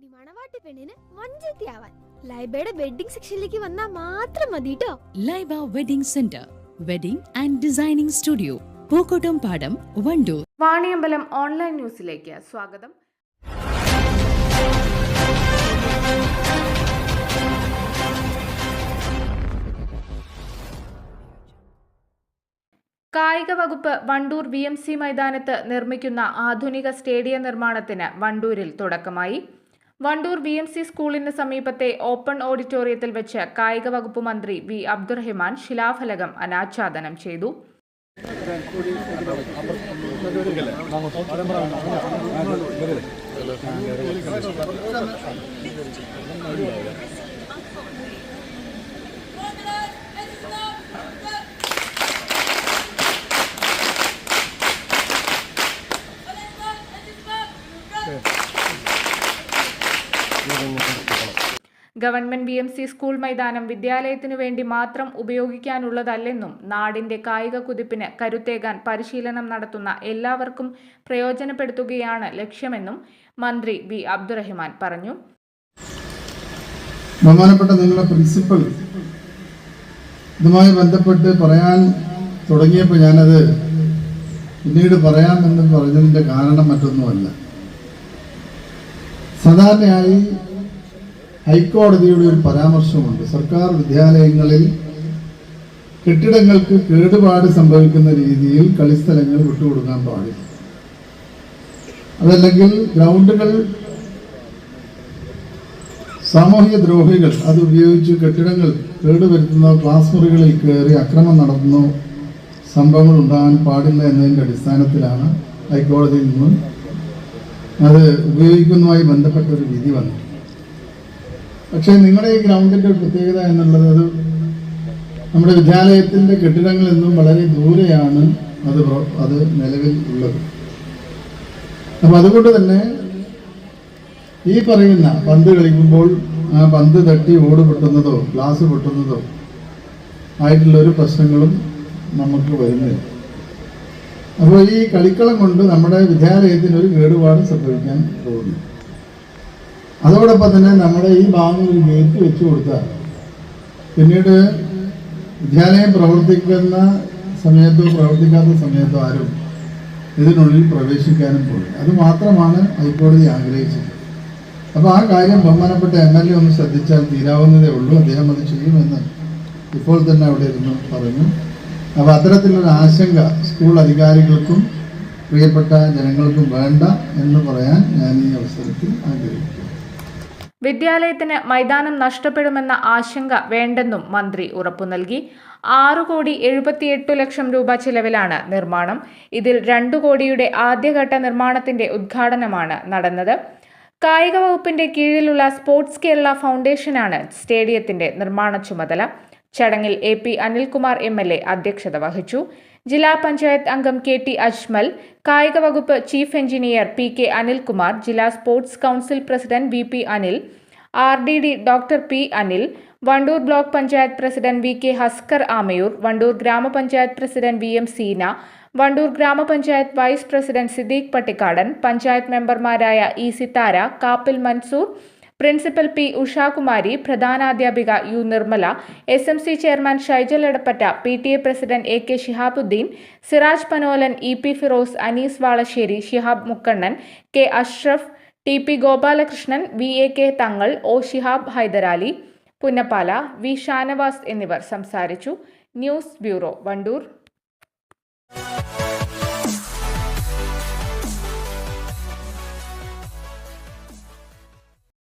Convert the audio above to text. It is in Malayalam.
ഇനി മണവാട്ടി പെണ്ണിന് വഞ്ചത്തിയാവാൻ ലൈബയുടെ വെഡിങ് സെക്ഷനിലേക്ക് വന്നാൽ മാത്രം മതി കേട്ടോ Laiba wedding centre wedding and designing studio Pookkottumpadam Wandoor. Vaniyambalam online ന്യൂസിലേക്ക് സ്വാഗതം. കായിക വകുപ്പ് വണ്ടൂർ വി എം സി മൈതാനത്ത് നിർമ്മിക്കുന്ന ആധുനിക സ്റ്റേഡിയം നിർമ്മാണത്തിന് വണ്ടൂരിൽ തുടക്കമായി. വണ്ടൂർ വി എം സി സ്കൂളിന് സമീപത്തെ ഓപ്പൺ ഓഡിറ്റോറിയത്തിൽ വെച്ച് കായിക വകുപ്പ് മന്ത്രി വി അബ്ദുറഹിമാൻ ശിലാഫലകം അനാച്ഛാദനം ചെയ്തു. Government B M C school മൈതാനം വിദ്യാലയത്തിനു വേണ്ടി മാത്രം ഉപയോഗിക്കാനുള്ളതല്ലെന്നും നാടിന്റെ കായിക കുതിപ്പിന് കരുത്തേകാൻ പരിശീലനം നടത്തുന്ന എല്ലാവർക്കും പ്രയോജനപ്പെടുത്തുകയാണ് ലക്ഷ്യമെന്നും മന്ത്രി ബി അബ്ദുറഹിമാൻ പറഞ്ഞു. ബഹുമാനപ്പെട്ട നിങ്ങളുടെ പ്രിൻസിപ്പൽ ഇതുമായി ബന്ധപ്പെട്ട് പറയാൻ തുടങ്ങിയപ്പോൾ ഞാനത് പിന്നീട് പറയാമെന്ന് പറഞ്ഞതിന്റെ കാരണം മറ്റൊന്നുമല്ല. സാധാരണയായി ഹൈക്കോടതിയുടെ ഒരു പരാമർശമുണ്ട്. സർക്കാർ വിദ്യാലയങ്ങളിൽ കെട്ടിടങ്ങൾക്ക് കേടുപാട് സംഭവിക്കുന്ന രീതിയിൽ കളിസ്ഥലങ്ങൾ വിട്ടുകൊടുക്കാൻ പാടില്ല. അതല്ലെങ്കിൽ ഗ്രൗണ്ടുകൾ സാമൂഹിക ദ്രോഹികൾ അത് ഉപയോഗിച്ച് കെട്ടിടങ്ങൾ കേടുവരുത്തുന്ന ക്ലാസ് മുറികളിൽ കയറി അക്രമം നടത്തുന്ന സംഭവങ്ങൾ ഉണ്ടാകാൻ പാടില്ല എന്നതിന്റെ അടിസ്ഥാനത്തിലാണ് ഹൈക്കോടതിയിൽ നിന്നും അത് ഉപയോഗിക്കുന്നതുമായി ബന്ധപ്പെട്ട ഒരു വിധി വന്നത്. പക്ഷേ നിങ്ങളുടെ ഈ ഗ്രൗണ്ടിന്റെ പ്രത്യേകത എന്നുള്ളത് അത് നമ്മുടെ വിദ്യാലയത്തിന്റെ കെട്ടിടങ്ങളിൽ നിന്നും വളരെ ദൂരെയാണ് അത് അത് നിലവിൽ ഉള്ളത്. അപ്പം അതുകൊണ്ട് തന്നെ ഈ പറയുന്ന പന്ത് കളിക്കുമ്പോൾ ആ പന്ത് തട്ടി ഓട് പൊട്ടുന്നതോ ഗ്ലാസ് പൊട്ടുന്നതോ ആയിട്ടുള്ള ഒരു പ്രശ്നങ്ങളും നമുക്ക് വരുന്നില്ല. അപ്പോൾ ഈ കളിക്കളം കൊണ്ട് നമ്മുടെ വിദ്യാലയത്തിന് ഒരു കേടുപാട് സംഭവിക്കാൻ പോകുന്നു. അതോടൊപ്പം തന്നെ നമ്മുടെ ഈ ഭാഗം ഒരു ഗേറ്റ് വെച്ച് കൊടുത്താൽ പിന്നീട് വിദ്യാലയം പ്രവർത്തിക്കുന്ന സമയത്തോ പ്രവർത്തിക്കാത്ത സമയത്തോ ആരും ഇതിനുള്ളിൽ പ്രവേശിക്കാനും പോയി അത് മാത്രമാണ് ഹൈക്കോടതി ആഗ്രഹിച്ചത്. അപ്പോൾ ആ കാര്യം ബഹുമാനപ്പെട്ട എം എൽ എ ഒന്ന് ശ്രദ്ധിച്ചാൽ തീരാവുന്നതേ ഉള്ളൂ. അദ്ദേഹം അത് ചെയ്യുമെന്ന് ഇപ്പോൾ തന്നെ അവിടെ ഇരുന്ന് പറഞ്ഞു. അപ്പോൾ അത്തരത്തിലൊരു ആശങ്ക സ്കൂൾ അധികാരികൾക്കും പ്രിയപ്പെട്ട ജനങ്ങൾക്കും വേണ്ട എന്ന് പറയാൻ ഞാൻ ഈ അവസരത്തിൽ ആഗ്രഹിക്കുന്നു. വിദ്യാലയത്തിന് മൈതാനം നഷ്ടപ്പെടുമെന്ന ആശങ്ക വേണ്ടെന്നും മന്ത്രി ഉറപ്പു നൽകി. ആറു കോടി എഴുപത്തിയെട്ടു ലക്ഷം രൂപ ചിലവിലാണ് നിർമ്മാണം. ഇതിൽ രണ്ടു കോടിയുടെ ആദ്യഘട്ട നിർമ്മാണത്തിന്റെ ഉദ്ഘാടനമാണ് നടന്നത്. കായിക വകുപ്പിന്റെ കീഴിലുള്ള സ്പോർട്സ് കേരള ഫൗണ്ടേഷനാണ് സ്റ്റേഡിയത്തിന്റെ നിർമ്മാണ ചുമതല. ചടങ്ങിൽ A P Anilkumar M L A അധ്യക്ഷത വഹിച്ചു. ജില്ലാ പഞ്ചായത്ത് അംഗം കെ ടി അജ്മൽ കായിക വകുപ്പ് chief engineer P K Anilkumar ജില്ലാ sports council president V P Anil R D D doctor P Anil Wandoor block panchayat president V K Haskar Amayur Wandoor grama panchayat president V M Seena Wandoor grama panchayat vice president Siddique Pattikkadan panchayat മെമ്പർമാരായ E Sithara Kappil Mansoor principal P Ushakumari പ്രധാനാധ്യാപിക U Nirmala S M C chairman Shaijal Edappatta P T A president A K Shihabuddin Siraj Panolan E P Firoz Anees Valasseri Shihab Mukkannan K Ashraf T P Gopalakrishnan V A K Thangal O Shihab Hyderali Punnappala V Shanavas എന്നിവർ സംസാരിച്ചു. News bureau Wandoor.